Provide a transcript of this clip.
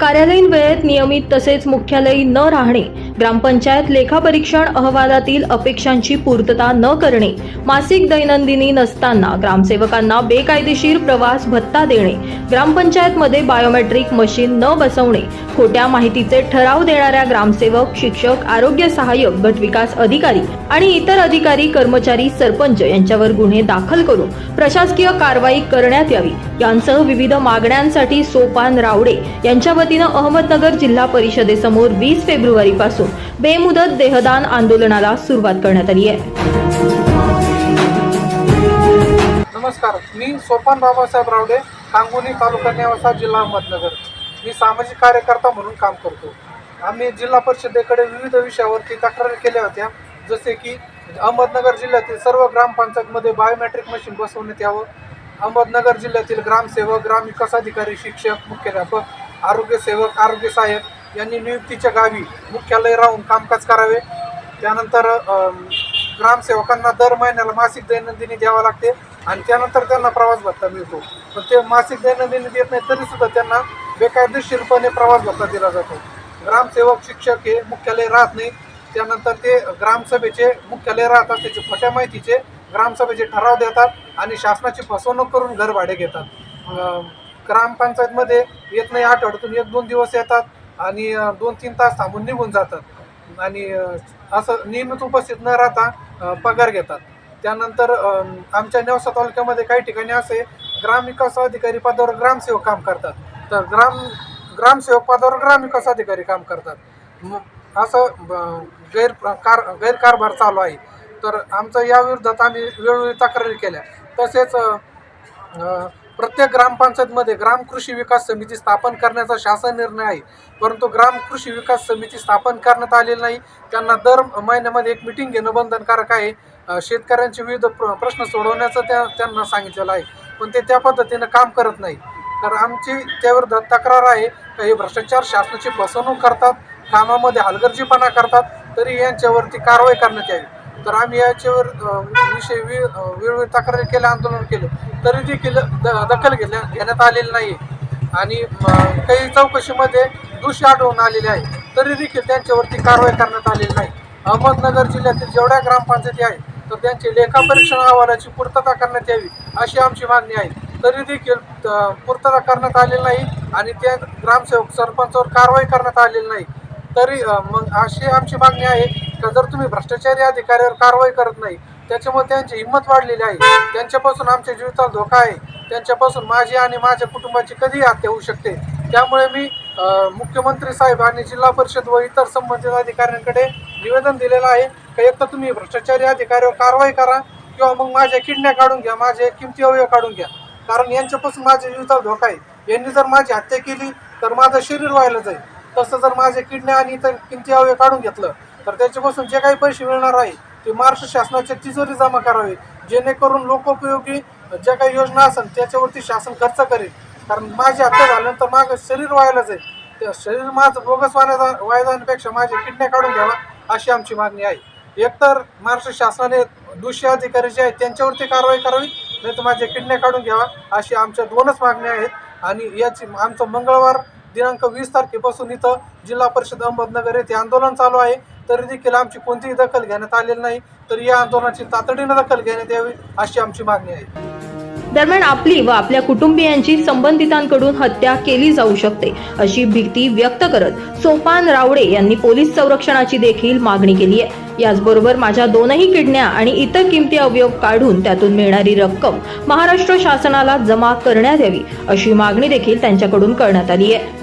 कार्यालयीन वेळेत नियमित तसेच मुख्यालयी न राहणे ग्रामपंचायत लेखापरीक्षण अहवालातील अपेक्षांची पूर्तता न करणे मासिक दैनंदिनी नसताना ग्रामसेवकांना बेकायदेशीर प्रवास भत्ता देणे ग्रामपंचायतमध्ये बायोमेट्रिक मशीन न बसवणे खोट्या माहितीचे ठराव देणाऱ्या ग्रामसेवक शिक्षक आरोग्य सहाय्यक गटविकास अधिकारी आणि इतर अधिकारी कर्मचारी सरपंच यांच्यावर गुन्हे दाखल करून प्रशासकीय कारवाई करण्यात यावी. यांसह विविध मागण्यांसाठी सोपान रावडे यांच्या वतीनं अहमदनगर जिल्हा परिषदेसमोर वीस फेब्रुवारी पासून बेमुदत देहदान आंदोलनाला सुरुवात करण्यात आली आहे. नमस्कार मी सोपान बाबासाहेब रावडे कांगोली तालुका नेवासा जिल्हा अहमदनगर. मी सामाजिक कार्यकर्ता म्हणून काम करतो. आम्ही जिल्हा परिषदेकडे विविध विषयावरती तक्रारी केल्या होत्या. जसे की अहमदनगर जिल्ह्यातील सर्व ग्रामपंचायतमध्ये बायोमेट्रिक मशीन बसवण्यात यावं. अहमदनगर जिल्ह्यातील ग्रामसेवक ग्रामविकास अधिकारी शिक्षक मुख्याध्यापक आरोग्यसेवक आरोग्य सहाय्यक यांनी नियुक्तीच्या गावी मुख्यालय राहून कामकाज करावे. त्यानंतर ग्रामसेवकांना दर महिन्याला मासिक दैनंदिनी द्यावा लागते. आणि त्यानंतर त्यांना प्रवास भत्ता मिळतो. पण ते मासिक दैनंदिनी देत नाही तरीसुद्धा त्यांना बेकायदेशीरपणे प्रवास भत्ता दिला जातो. ग्रामसेवक शिक्षक हे मुख्यालय राहत नाही. त्यानंतर ते ग्रामसभेचे मुख्यालय राहतात त्याचे खोट्या माहितीचे ग्रामसभेचे ठराव देतात आणि शासनाची फसवणूक करून घर भाडे घेतात. ग्रामपंचायतमध्ये येत नाही आठवड्यातून एक दोन दिवस येतात आणि दोन तीन तास थांबून निघून जातात. आणि असं नियमित उपस्थित न राहता पगार घेतात. त्यानंतर आमच्या नेवसा तालुक्यामध्ये काही ठिकाणी असे ग्रामविकास अधिकारी पदावर ग्रामसेवक काम करतात. तर ग्राम ग्रामसेवक पदावर ग्रामविकास अधिकारी काम करतात. मग असं गैर कार गैरकारभार चालू आहे. तर आमचं या आम्ही वेळोवेळी तक्रारी केल्या. तसेच प्रत्येक ग्रामपंचायतमध्ये ग्राम कृषी विकास समिती स्थापन करण्याचा शासन निर्णय आहे. परंतु ग्राम कृषी विकास समिती स्थापन करण्यात आलेली नाही. त्यांना दर महिन्यामध्ये एक मिटिंग घेणं बंधनकारक आहे. शेतकऱ्यांचे विविध प्र प्रश्न सोडवण्याचं त्या त्यांना सांगितलेलं आहे. पण ते त्या पद्धतीनं काम करत नाही. तर आमची त्याविरुद्ध तक्रार आहे का हे भ्रष्टाचार शासनाची फसवणूक करतात कामामध्ये हलगर्जीपणा करतात तरी यांच्यावरती कारवाई करण्यात यावी. तर आम्ही याच्यावर विषय वि वेळोवेळी तक्रारी केल्या आंदोलन केलं. तरी देखील द दखल घेण्या घेण्यात आलेली नाही. आणि काही चौकशीमध्ये दोषी आढळून आलेले आहे तरी देखील त्यांच्यावरती कारवाई करण्यात आलेली नाही. अहमदनगर जिल्ह्यातील जेवढ्या ग्रामपंचायती आहेत तर त्यांची लेखापरीक्षण अहवालाची पूर्तता करण्यात यावी अशी आमची मागणी आहे. तरी देखील पूर्तता करण्यात आलेली नाही आणि त्या ग्रामसेवक सरपंचावर कारवाई करण्यात आलेली नाही. तरी मग अशी आमची मागणी आहे का जर तुम्ही भ्रष्टाचारी अधिकाऱ्यावर कारवाई करत नाही त्याच्यामुळे त्यांची हिंमत वाढलेली आहे. त्यांच्यापासून आमच्या जीविताला धोका आहे. त्यांच्यापासून माझी आणि माझ्या कुटुंबाची कधीही हत्या होऊ शकते. त्यामुळे मी मुख्यमंत्री साहेब आणि जिल्हा परिषद व इतर संबंधित अधिकाऱ्यांकडे निवेदन दिलेलं आहे का एक तर तुम्ही भ्रष्टाचारी अधिकाऱ्यावर कारवाई करा किंवा मग माझ्या किडण्या काढून घ्या माझे किमती अवयव काढून घ्या. कारण यांच्यापासून माझ्या जीविताला धोका आहे. यांनी जर माझी हत्या केली तर माझं शरीर व्हायला जाईल. तसं जर माझे किडण्या आणि इतर किमती अवयव काढून घेतलं तर त्याच्यापासून जे काही पैसे मिळणार आहे ते महाराष्ट्र शासनाच्या तिजोरी जमा करावे. जेणेकरून लोकोपयोगी ज्या काही योजना असेल त्याच्यावरती शासन खर्च करेल. कारण माझी हत्या झाल्यानंतर माझं शरीर व्हायला जाईल. त्या शरीर माझं बोगस वाया वाया जाण्यापेक्षा माझे किडण्या काढून घ्यावा अशी आमची मागणी आहे. एकतर महाराष्ट्र शासनाने दोषी अधिकारी जे आहेत त्यांच्यावरती कारवाई करावी नाही तर माझ्या किडण्या काढून घ्यावा अशी आमच्या दोनच मागण्या आहेत. आणि याची आमचं मंगळवार दिनांक वीस तारखेपासून इथं जिल्हा परिषद अहमदनगर येथे आंदोलन चालू आहे. तरी देखील आमची कोणतीही दखल घेण्यात आलेली नाही. तर या आंदोलनाची तातडीनं दखल घेण्यात यावी अशी आमची मागणी आहे. दरम्यान आपली व आपल्या कुटुंबियांची संबंधितांकडून हत्या केली जाऊ शकते अशी भीती व्यक्त करत सोपान रावडे यांनी पोलीस संरक्षणाची देखील मागणी केली आहे. याचबरोबर माझ्या दोनही किडण्या आणि इतर किमती अवयव काढून त्यातून मिळणारी रक्कम महाराष्ट्र शासनाला जमा करण्यात यावी अशी मागणी देखील त्यांच्याकडून करण्यात आली आहे.